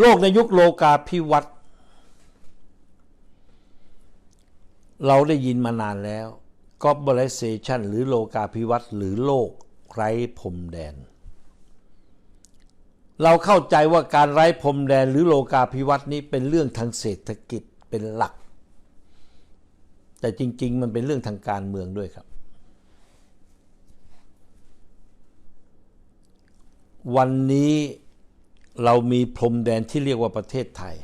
โลกในยุคโลกาภิวัตน์เราได้ยินมานานแล้ว globalization หรือโลกาภิวัตน์หรือโลกไร้พรมแดน เราเข้าใจว่าการไร้พรมแดนหรือโลกาภิวัตน์นี้เป็นเรื่องทางเศรษฐกิจเป็นหลัก แต่จริง ๆ มันเป็นเรื่องทางการเมืองด้วยครับ วันนี้ เรามีพรมแดนที่เรียกว่าประเทศไทย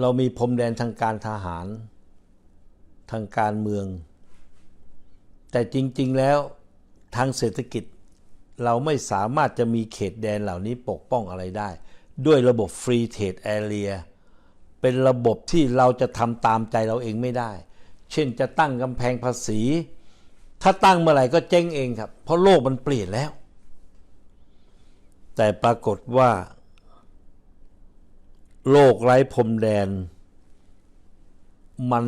เรามีพรมแดนทางการทหาร ทางการเมือง แต่จริง ๆ แล้วทางเศรษฐกิจเราไม่สามารถจะมีเขตแดนเหล่านี้ปกป้องอะไรได้ ด้วยระบบ Free Trade Area เป็นระบบที่เราจะทำตามใจเราเองไม่ได้ เช่นจะตั้งกำแพงภาษี ถ้าตั้งเมื่อไหร่ก็เจ๊งเองครับ เพราะโลกมันเปลี่ยนแล้ว แต่ปรากฏว่า โลกไร้พรมแดน มัน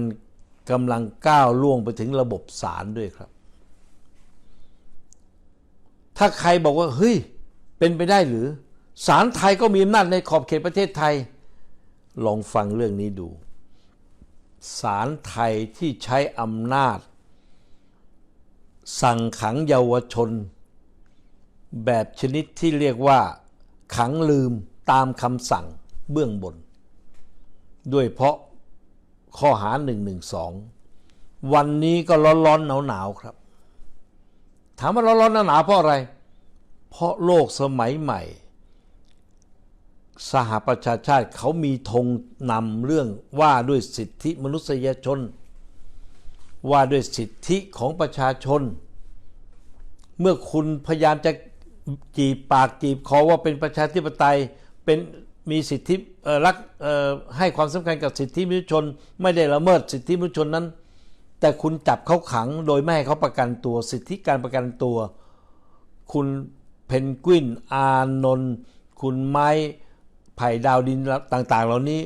กำลังก้าวล่วงไปถึงระบบศาลด้วยครับ ถ้าใครบอกว่า เฮ้ย เป็นไปได้หรือศาลไทยก็มีอำนาจในขอบเขตประเทศไทย ลองฟังเรื่องนี้ดูศาลไทยที่ใช้อำนาจ สั่งขังเยาวชน แบบชนิดที่เรียกว่า ขังลืมตามคำสั่งเบื้องบน ด้วยเพราะข้อหา 112 วันนี้ก็ร้อนๆหนาวๆครับ ถามว่าร้อนๆหนาวๆเพราะอะไร เพราะโลกสมัยใหม่ สหประชาชาติเขามีธงนำเรื่องว่าด้วยสิทธิมนุษยชน ว่าด้วยสิทธิของประชาชน เมื่อคุณพยายามจะ จีบปากจีบคอว่าเป็นประชาธิปไตยเป็นมีสิทธิรักให้ความสำคัญกับสิทธิมนุษยชน ไม่ได้ละเมิดสิทธิมนุษยชนนั้น แต่คุณจับเขาขังโดยไม่ให้เขาประกันตัวสิทธิการประกันตัว คุณเพนกวินอานนท์คุณไม้ไผ่ดาวดินต่างๆ เหล่านี้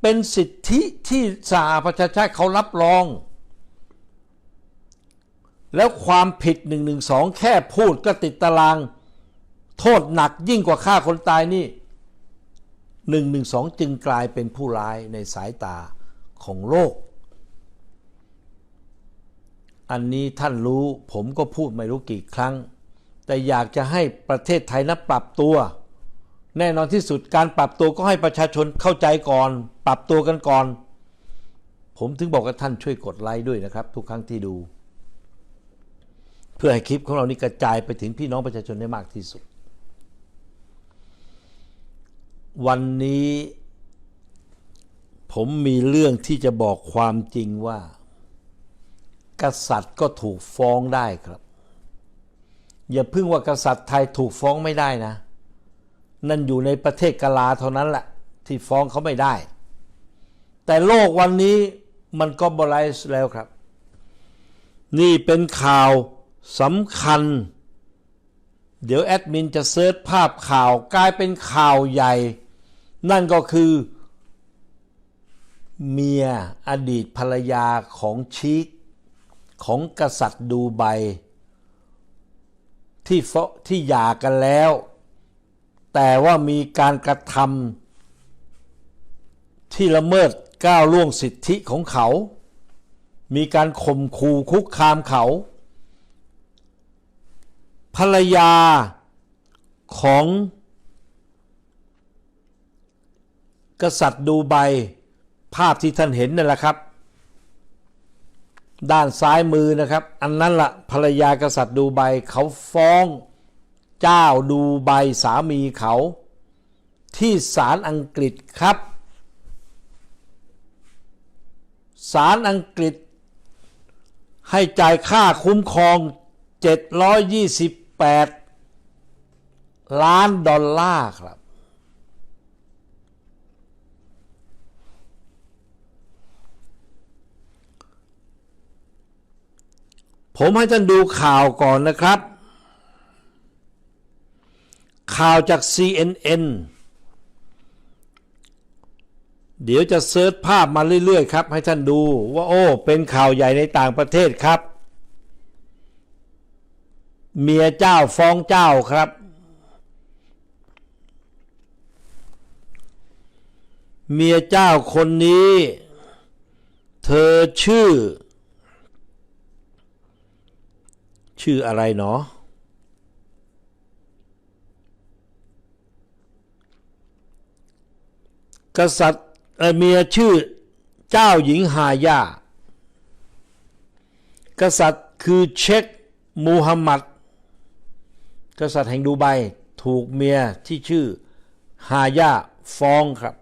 เป็นสิทธิที่สหประชาชาติเขารับรอง แล้วความผิด1นึแค่พูดก็ติดตาราง โทษหนักยิ่งกว่าฆ่าคนตายนี่1นึจึงกลายเป็นผู้ร้ายในสายตาของโลก อันนี้ท่านรู้ผมก็พูดไม่รู้กี่ครั้ง แต่อยากจะให้ประเทศไทยนะปรับตัว แน่นอนที่สุดการปรับตัวก็ให้ประชาชนเข้าใจก่อน ปรับตัวกันก่อน ผมถึงบอกกับท่านช่วยกดไลค์ด้วยนะครับ ทุกครั้งที่ดู เพื่อให้คลิปของเรานี้กระจายไปถึงพี่น้องประชาชนได้มากที่สุด วันนี้ผมมีเรื่องที่จะบอกความจริงว่า กษัตริย์ก็ถูกฟ้องได้ครับ อย่าพึ่งว่ากษัตริย์ไทยถูกฟ้องไม่ได้นะ นั่นอยู่ในประเทศกาลาเท่านั้นแหละที่ฟ้องเขาไม่ได้ แต่โลกวันนี้มันก็บไลซ์แล้วครับ นี่เป็นข่าวสำคัญ เดี๋ยวแอดมินจะเซิร์ชภาพข่าวกลายเป็นข่าวใหญ่ นั่นก็คือ เมียอดีตภรรยาของชีคของกษัตริย์ดูไบที่ฟที่หย่ากันแล้ว แต่ว่ามีการกระทำที่ละเมิดก้าวล่วงสิทธิของเขา มีการข่มขู่คุกคามเขา ภรรยาของ กษัตริย์ดูไบภาพที่ท่านเห็นนั่นแหละครับ ด้านซ้ายมือนะครับ อันนั้นละ่ะภรรยากษัตริย์ดูไบเขาฟ้องเจ้าดูไบสามีเขา ที่ศาลอังกฤษครับศาลอังกฤษ ให้จ่ายค่าคุ้มครอง 728 ล้านดอลลาร์ครับ ผมให้ท่านดูข่าวก่อนนะครับ ข่าวจาก CNN เดี๋ยวจะเซิร์ชภาพมาเรื่อยๆครับ ให้ท่านดูว่าโอ้ เป็นข่าวใหญ่ในต่างประเทศครับ เมียเจ้าฟ้องเจ้าครับ เมียเจ้าคนนี้ เธอชื่อ ชื่ออะไรเนาะกษัตริย์เมียชื่อเจ้าหญิงฮายา กษัตริย์คือเชคมูฮัมหมัด กษัตริย์แห่งดูไบถูกเมียที่ชื่อฮายาฟ้องครับ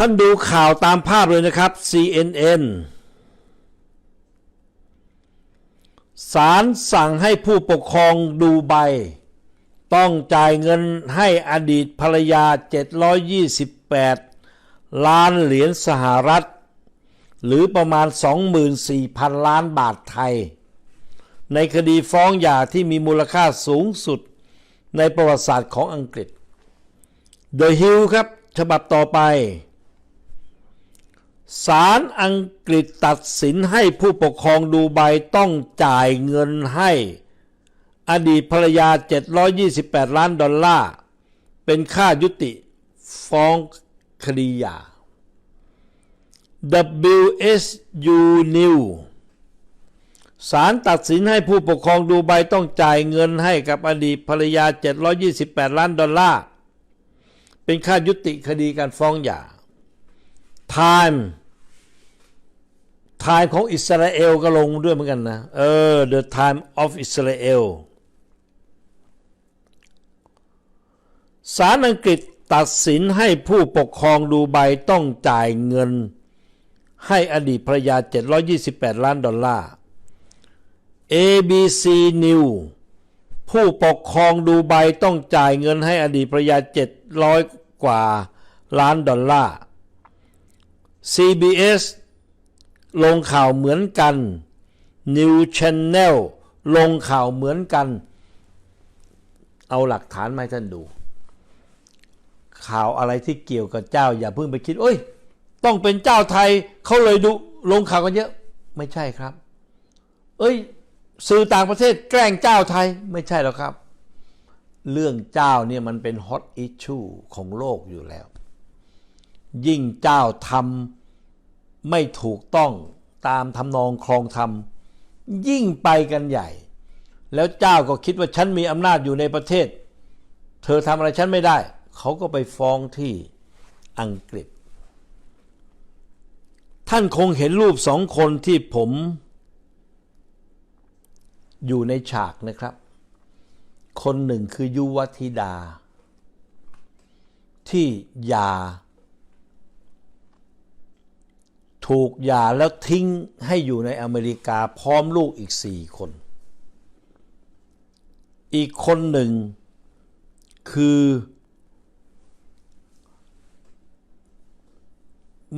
ท่านดูข่าวตามภาพเลยนะครับ CNN ศาลสั่งให้ผู้ปกครองดูไบต้องจ่ายเงินให้อดีตภรรยา 728 ล้านเหรียญสหรัฐ หรือประมาณ 24,000 ล้านบาทไทย ในคดีฟ้องหย่าที่มีมูลค่าสูงสุดในประวัติศาสตร์ของอังกฤษ โดยฮิวครับ ฉบับต่อไป ศาลอังกฤษตัดสินให้ผู้ปกครองดูไบต้องจ่ายเงินให้ อดีตภรรยา 728 ล้านดอลลาร์ เป็นค่ายุติฟ้องคดีหย่า WSU New ศาลตัดสินให้ผู้ปกครองดูไบต้องจ่ายเงินให้กับอดีตภรรยา 728 ล้านดอลลาร์ เป็นค่ายุติคดีการฟ้องหย่า Time Time ของอิสราเอลก็ลงด้วยเหมือนกันนะ เออ The Time of Israel ศาลอังกฤษตัดสินให้ผู้ปกครองดูไบต้องจ่ายเงิน ให้อดีตภรรยา 728 ล้านดอลลาร์ ABC New ผู้ปกครองดูไบต้องจ่ายเงินให้อดีตภรรยา 700 กว่าล้านดอลลาร์ CBS ลงข่าวเหมือนกัน New Channel ลงข่าวเหมือนกัน เอาหลักฐานมาให้ท่านดู ข่าวอะไรที่เกี่ยวกับเจ้า อย่าเพิ่งไปคิดเอ้ย ต้องเป็นเจ้าไทยเขาเลยดูลงข่าวกันเยอะ ไม่ใช่ครับ เอ้ย สื่อต่างประเทศแกล้งเจ้าไทยไม่ใช่หรอกครับ เรื่องเจ้าเนี่ยมันเป็นฮอตอิชชูของโลกอยู่แล้ว ยิ่งเจ้าทำ ไม่ถูกต้องตามทำนองครองธรรม ยิ่งไปกันใหญ่ แล้วเจ้าก็คิดว่าฉันมีอำนาจอยู่ในประเทศ เธอทำอะไรฉันไม่ได้ เขาก็ไปฟ้องที่อังกฤษ ท่านคงเห็นรูปสองคนที่ผม อยู่ในฉากนะครับ คนหนึ่งคือยุวธิดา ที่ยา ถูกหย่าแล้วทิ้งให้อยู่ในอเมริกาพร้อมลูกอีกสี่คน อีกคนหนึ่งคือ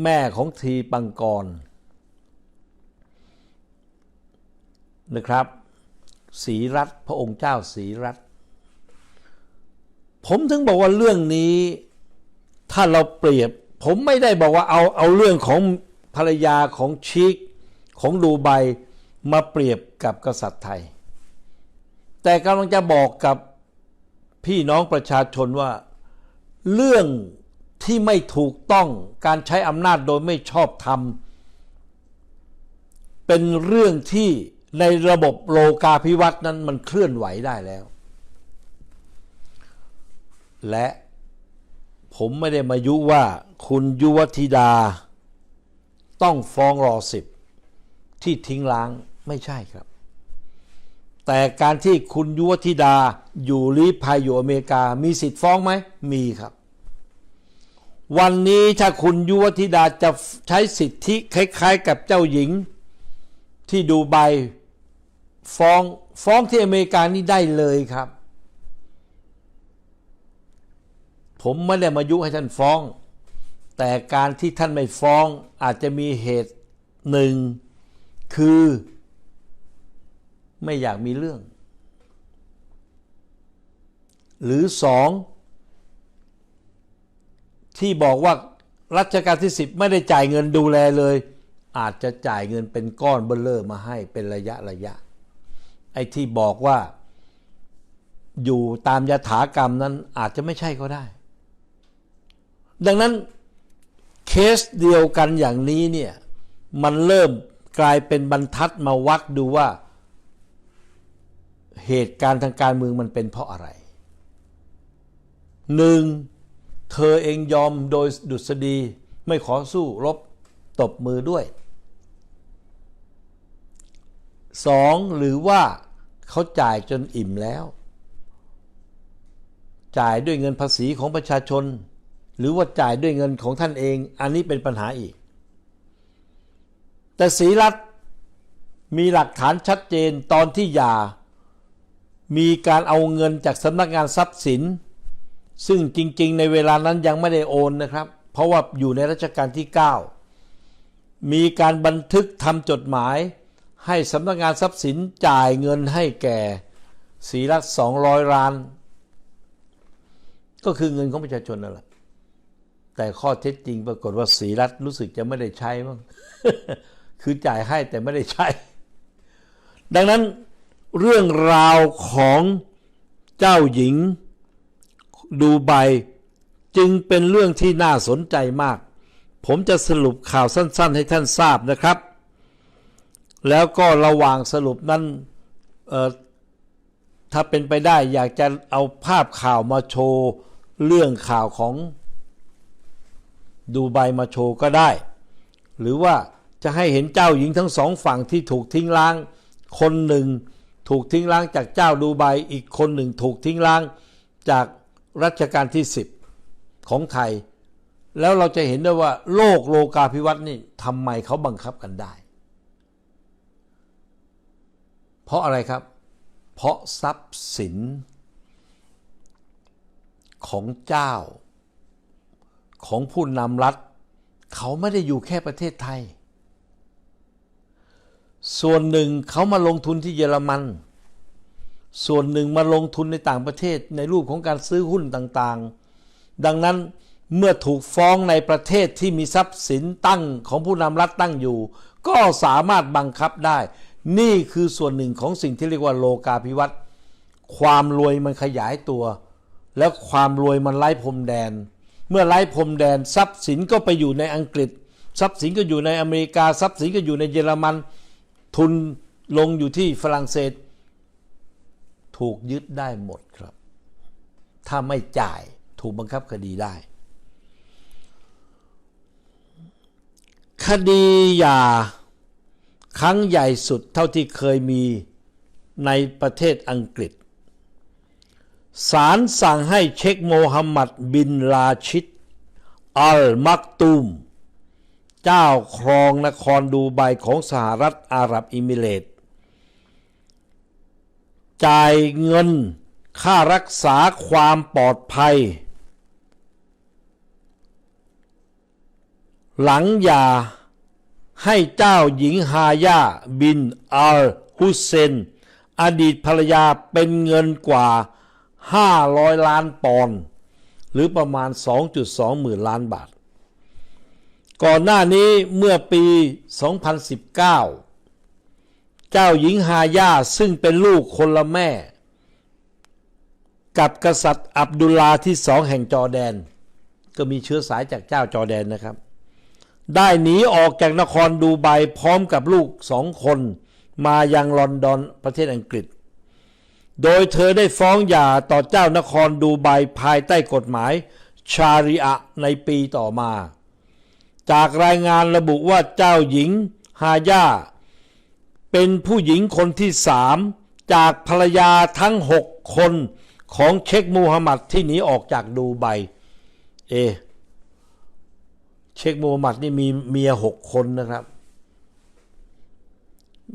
แม่ของทีปังกรนะครับศรีรัตพระองค์เจ้าศรีรัตผมถึงบอกว่าเรื่องนี้ถ้าเราเปรียบ ผมไม่ได้บอกว่าเอาเอาเรื่องของ ภรรยาของชีกของดูไบมาเปรียบกับกษัตริย์ไทย แต่กำลังจะบอกกับพี่น้องประชาชนว่า เรื่องที่ไม่ถูกต้องการใช้อำนาจโดยไม่ชอบธรรม เป็นเรื่องที่ในระบบโลกาภิวัตน์นั้นมันเคลื่อนไหวได้แล้ว และผมไม่ได้มายุว่าคุณยุวธิดา ต้องฟ้องรอสิบที่ทิ้งล้างไม่ใช่ครับ แต่การที่คุณยุวธิดาอยู่ลีภัยอยู่อเมริกา มีสิทธิ์ฟ้องไหมมีครับ วันนี้ถ้าคุณยุวธิดาจะใช้สิทธิคล้าย ๆ กับเจ้าหญิง ที่ดูไบฟ้องฟ้องที่อเมริกานี่ได้เลยครับ ผมไม่ได้มายุให้ท่านฟ้อง แต่การที่ท่านไม่ฟ้องอาจจะมีเหตุหนึ่งคือ ไม่อยากมีเรื่อง หรือสองที่บอกว่ารัชกาลที่สิบไม่ได้จ่ายเงินดูแลเลย อาจจะจ่ายเงินเป็นก้อนเบลเลอร์มาให้เป็นระยะระยะ ไอ้ที่บอกว่าอยู่ตามยถากรรมนั้นอาจจะไม่ใช่ก็ได้ ดังนั้น เคสเดียวกันอย่างนี้เนี่ยมันเริ่มกลายเป็นบรรทัดมาวัดดูว่า เหตุการณ์ทางการเมืองมันเป็นเพราะอะไรหนึ่งเธอเองยอมโดยดุษฎีไม่ขอสู้รบตบมือด้วยสองหรือว่าเขาจ่ายจนอิ่มแล้ว จ่ายด้วยเงินภาษีของประชาชน หรือว่าจ่ายด้วยเงินของท่านเอง อันนี้เป็นปัญหาอีก แต่ศรีรัตน์มีหลักฐานชัดเจนตอนที่หย่า มีการเอาเงินจากสำนักงานทรัพย์สิน ซึ่งจริง ๆ ในเวลานั้นยังไม่ได้โอนนะครับ เพราะว่าอยู่ในรัชกาลที่ 9 มีการบันทึกทำจดหมาย ให้สำนักงานทรัพย์สินจ่ายเงินให้แก่ศรีรัตน์200ล้าน ก็คือเงินของประชาชนนั่นแหละ แต่ข้อเท็จจริงปรากฏว่าศรีรัตน์รู้สึกจะไม่ได้ใช้มั้งคือจ่ายให้แต่ไม่ได้ใช้ ดังนั้นเรื่องราวของเจ้าหญิงดูไบจึงเป็นเรื่องที่น่าสนใจมาก ผมจะสรุปข่าวสั้น ๆ ให้ท่านทราบนะครับ แล้วก็ระหว่างสรุปนั้นถ้าเป็นไปได้อยากจะเอาภาพข่าวมาโชว์ เรื่องข่าวของ ดูไบมาโชว์ก็ได้ หรือว่าจะให้เห็นเจ้าหญิงทั้งสองฝั่งที่ถูกทิ้งล้าง คนหนึ่งถูกทิ้งล้างจากเจ้าดูไบอีกคนหนึ่งถูกทิ้งล้างจากรัชกาลที่ 10 ของไทย แล้วเราจะเห็นได้ว่าโลกโลกาภิวัตน์นี่ทำไมเขาบังคับกันได้ เพราะอะไรครับ เพราะทรัพย์สินของเจ้า ของผู้นำรัฐ เขาไม่ได้อยู่แค่ประเทศไทย ส่วนหนึ่งเขามาลงทุนที่เยอรมัน ส่วนหนึ่งมาลงทุนในต่างประเทศในรูปของการซื้อหุ้นต่างๆ ดังนั้นเมื่อถูกฟ้องในประเทศที่มีทรัพย์สินตั้งของผู้นำรัฐตั้งอยู่ ก็สามารถบังคับได้ นี่คือส่วนหนึ่งของสิ่งที่เรียกว่าโลกาภิวัตน์ความรวยมันขยายตัว แล้วความรวยมันไร้พรมแดน เมื่อไร้พรมแดนทรัพย์สินก็ไปอยู่ในอังกฤษ ทรัพย์สินก็อยู่ในอเมริกา ทรัพย์สินก็อยู่ในเยอรมัน ทุนลงอยู่ที่ฝรั่งเศส ถูกยึดได้หมดครับ ถ้าไม่จ่ายถูกบังคับคดีได้ คดีย่าครั้งใหญ่สุดเท่าที่เคยมีในประเทศอังกฤษ ศาลสั่งให้เชคโมฮัมหมัดบินลาชิด อัลมักตูมเจ้าครองนครดูไบของสหรัฐอาหรับอิมิเรตจ่ายเงินค่ารักษาความปลอดภัย หลังยาให้เจ้าหญิงฮายาบินอัลฮุเซน อดีตภรรยาเป็นเงินกว่า 500 ล้านปอนด์หรือประมาณ 2.2 หมื่นล้านบาท ก่อนหน้านี้เมื่อปี 2019 เจ้าหญิงฮายาซึ่งเป็นลูกคนละแม่ กับกษัตริย์อับดุลลาที่สองแห่งจอแดน ก็มีเชื้อสายจากเจ้าจอแดนนะครับ ได้หนีออกจากนครดูไบพร้อมกับลูกสองคน มายังลอนดอนประเทศอังกฤษ โดยเธอได้ฟ้องหย่าต่อเจ้านครดูไบภายใต้กฎหมายชาริอะในปีต่อมา จากรายงานระบุว่าเจ้าหญิงฮายาเป็นผู้หญิงคนที่สามจากภรรยาทั้งหกคนของเชคมูฮัมหมัดที่หนีออกจากดูไบ เอ เชคมูฮัมหมัดนี่มีเมียหกคนนะครับ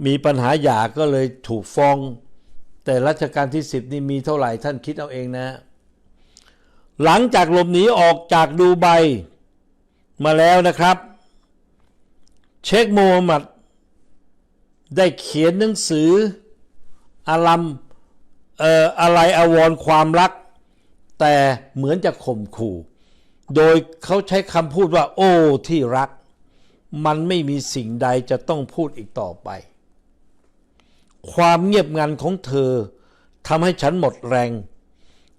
มีปัญหาหย่าก็เลยถูกฟ้อง แต่รัชกาลที่สิบนี่มีเท่าไหร่ท่านคิดเอาเองนะ หลังจากหลบหนีออกจากดูไบมาแล้วนะครับ เชคโมฮัมหมัด ได้เขียนหนังสืออารัมเอ่ออะไรอวรความรัก แต่เหมือนจะข่มขู่ โดยเขาใช้คำพูดว่า โอ้ที่รัก มันไม่มีสิ่งใดจะต้องพูดอีกต่อไป ความเงียบงันของเธอทำให้ฉันหมดแรง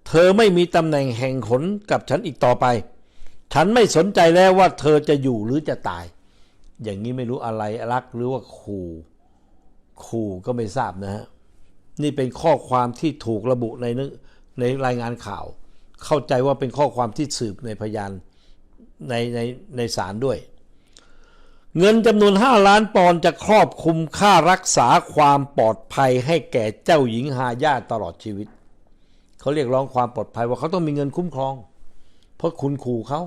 เธอไม่มีตำแหน่งแห่งหนกับฉันอีกต่อไป ฉันไม่สนใจแล้วว่าเธอจะอยู่หรือจะตาย อย่างนี้ไม่รู้อะไรรักหรือว่าขู่ขู่ก็ไม่ทราบนะฮะ นี่เป็นข้อความที่ถูกระบุในนในรายงานข่าว เข้าใจว่าเป็นข้อความที่สืบในพยานในในในศาลด้วย เงินจำนวน 5 ล้านปอนด์จะครอบคลุมค่ารักษาความปลอดภัยให้แก่เจ้าหญิงฮายาตลอดชีวิต เขาเรียกร้องความปลอดภัยว่าเขาต้องมีเงินคุ้มครอง เพราะคุณขู่เขา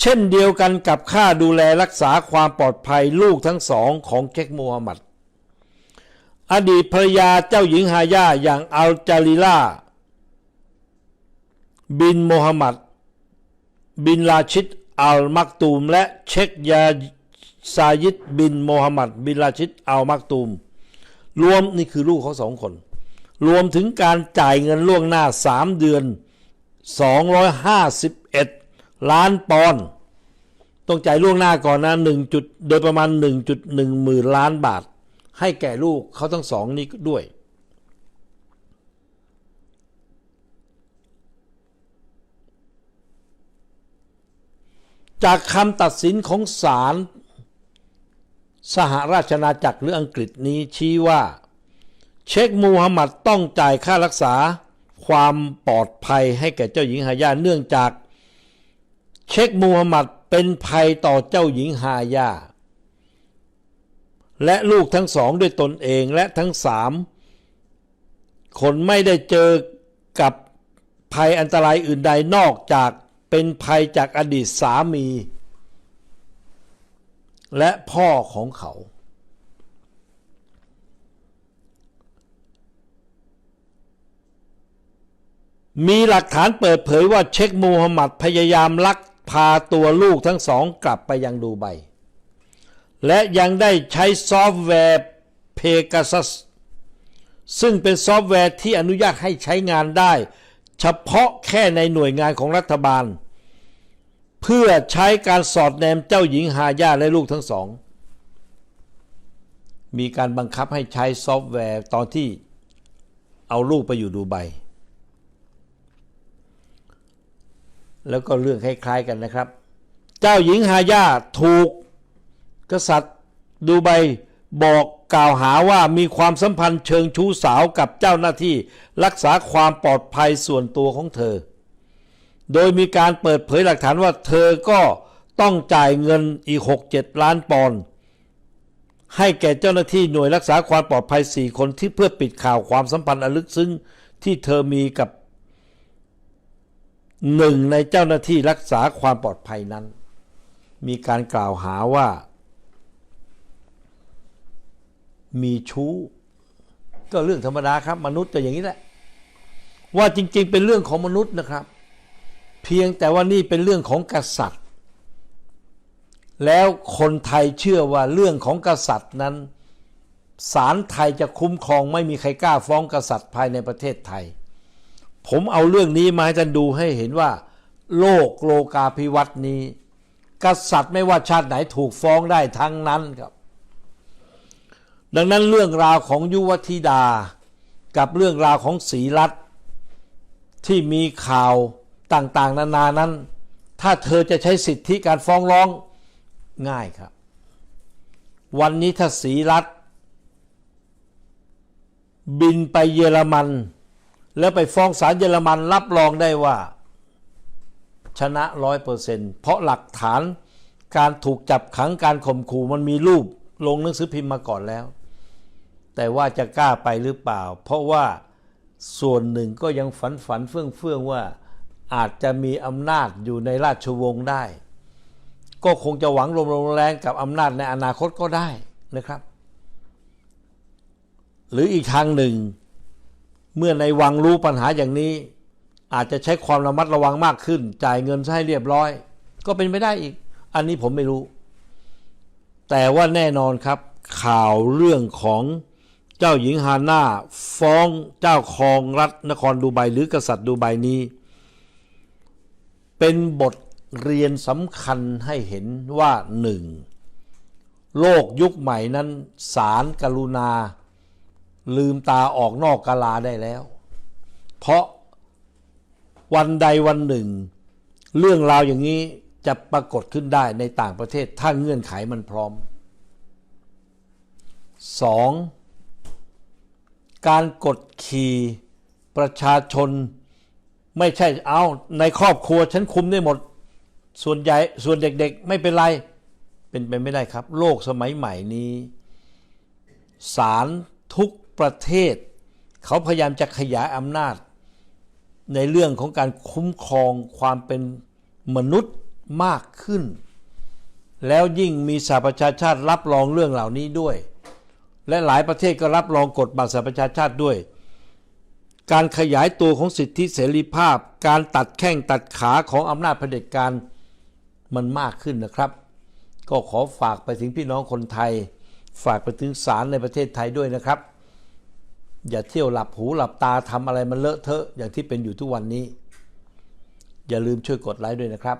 เช่นเดียวกันกับค่าดูแลรักษาความปลอดภัยลูกทั้งสองของเช็คมูฮัมหมัด อดีตภรรยาเจ้าหญิงฮายาอย่างอัลจาริล่าบินโมฮัมหมัด บินลาชิด อัลมักตูม และเชคยาซายิดบินโมฮัมหมัด บินลาชิดอัลมักตูม รวมนี่คือลูกเขาสองคน รวมถึงการจ่ายเงินล่วงหน้า 3 เดือน 251 ล้านปอนด์ต้องจ่ายล่วงหน้าก่อนนะ1จุดโดยประมาณ 1.1หมื่นล้านบาท ให้แก่ลูกเขาทั้งสองนี้ด้วย จากคำตัดสินของศาลสหราชอาณาจักรหรืออังกฤษนี้ชี้ว่า เชคมูฮัมหมัดต้องจ่ายค่ารักษาความปลอดภัยให้แก่เจ้าหญิงฮายาเนื่องจาก เชคมูฮัมหมัดเป็นภัยต่อเจ้าหญิงฮายาและลูกทั้งสองด้วยตนเองและทั้งสามคนไม่ได้เจอกับภัยอันตรายอื่นใดนอกจาก เป็นภัยจากอดีตสามี และพ่อของเขา มีหลักฐานเปิดเผยว่าเชคมูฮัมหมัดพยายามลักพาตัวลูกทั้งสองกลับไปยังดูไบ และยังได้ใช้ซอฟต์แวร์ Pegasus ซึ่งเป็นซอฟต์แวร์ที่อนุญาตให้ใช้งานได้ เฉพาะแค่ในหน่วยงานของรัฐบาล เพื่อใช้การสอดแนมเจ้าหญิงฮายาและลูกทั้งสอง มีการบังคับให้ใช้ซอฟต์แวร์ตอนที่เอาลูกไปอยู่ดูไบแล้วก็เรื่องคล้ายๆกันนะครับ เจ้าหญิงฮายาถูกกษัตริย์ดูไบบอกกล่าวหาว่ามีความสัมพันธ์เชิงชู้สาวกับเจ้าหน้าที่รักษาความปลอดภัยส่วนตัวของเธอ โดยมีการเปิดเผยหลักฐานว่าเธอก็ต้องจ่ายเงินอีก 6-7 ล้านปอนด์ให้แก่เจ้าหน้าที่หน่วยรักษาความปลอดภัย 4 คนที่เพื่อปิดข่าวความสัมพันธ์อันลึกซึ้งที่เธอมีกับหนึ่งในเจ้าหน้าที่รักษาความปลอดภัยนั้น มีการกล่าวหาว่า มีชู้ ก็เรื่องธรรมดาครับ มนุษย์จะอย่างนี้แหละ ว่าจริง ๆ เป็นเรื่องของมนุษย์นะครับ เพียงแต่ว่านี่เป็นเรื่องของกษัตริย์ แล้วคนไทยเชื่อว่าเรื่องของกษัตริย์นั้นศาลไทยจะคุ้มครองไม่มีใครกล้าฟ้องกษัตริย์ภายในประเทศไทย ผมเอาเรื่องนี้มาให้ท่านดูให้เห็นว่า โลกโลกาภิวัตน์นี้ กษัตริย์ไม่ว่าชาติไหนถูกฟ้องได้ทั้งนั้นครับ ดังนั้นเรื่องราวของยุวธิดา กับเรื่องราวของศรีรัตน์ที่มีข่าว ต่างๆ นานานั้น ถ้าเธอจะใช้สิทธิการฟ้องร้องง่ายครับ วันนี้ถ้าศรีรัตน์บินไปเยอรมัน แล้วไปฟ้องศาลเยอรมันรับรองได้ว่า ชนะร้อยเปอร์เซ็นต์เพราะหลักฐานการถูกจับขังการข่มขู่มันมีรูปลงหนังสือพิมพ์มาก่อนแล้ว แต่ว่าจะกล้าไปหรือเปล่า เพราะว่าส่วนหนึ่งก็ยังฝันฝันเฟื่องเฟื่องว่า อาจจะมีอำนาจอยู่ในราชวงศ์ได้ ก็คงจะหวังรวมแรงกับอำนาจในอนาคตก็ได้นะครับ หรืออีกทางหนึ่ง เมื่อในวังรู้ปัญหาอย่างนี้ อาจจะใช้ความระมัดระวังมากขึ้น จ่ายเงินให้เรียบร้อย ก็เป็นไม่ได้อีก อันนี้ผมไม่รู้ แต่ว่าแน่นอนครับ ข่าวเรื่องของเจ้าหญิงฮาน่าฟ้องเจ้าครองรัฐนครดูไบหรือกษัตริย์ดูไบนี้ เป็นบทเรียนสำคัญให้เห็นว่าหนึ่งโลกยุคใหม่นั้นสารกรุณา ลืมตาออกนอกกาลาได้แล้ว เพราะวันใดวันหนึ่ง เรื่องราวอย่างนี้จะปรากฏขึ้นได้ในต่างประเทศ ถ้าเงื่อนไขมันพร้อม 2. การกดขี่ประชาชน ไม่ใช่เอาในครอบครัวฉันคุมได้หมด ส่วนใหญ่ส่วนเด็กๆ ไม่เป็นไร เป็นไปไม่ได้ครับ โลกสมัยใหม่นี้ศาลทุกประเทศ เขาพยายามจะขยายอำนาจ ในเรื่องของการคุ้มครองความเป็นมนุษย์มากขึ้น แล้วยิ่งมีสหประชาชาติรับรองเรื่องเหล่านี้ด้วย และหลายประเทศก็รับรองกฎบัตรสหประชาชาติด้วย การขยายตัวของสิทธิเสรีภาพ การตัดแข้งตัดขาของอำนาจเผด็จการมันมากขึ้นนะครับ ก็ขอฝากไปถึงพี่น้องคนไทย ฝากไปถึงศาลในประเทศไทยด้วยนะครับ อย่าเที่ยวหลับหูหลับตาทำอะไรมันเลอะเทอะอย่างที่เป็นอยู่ทุกวันนี้ อย่าลืมช่วยกดไลค์ด้วยนะครับ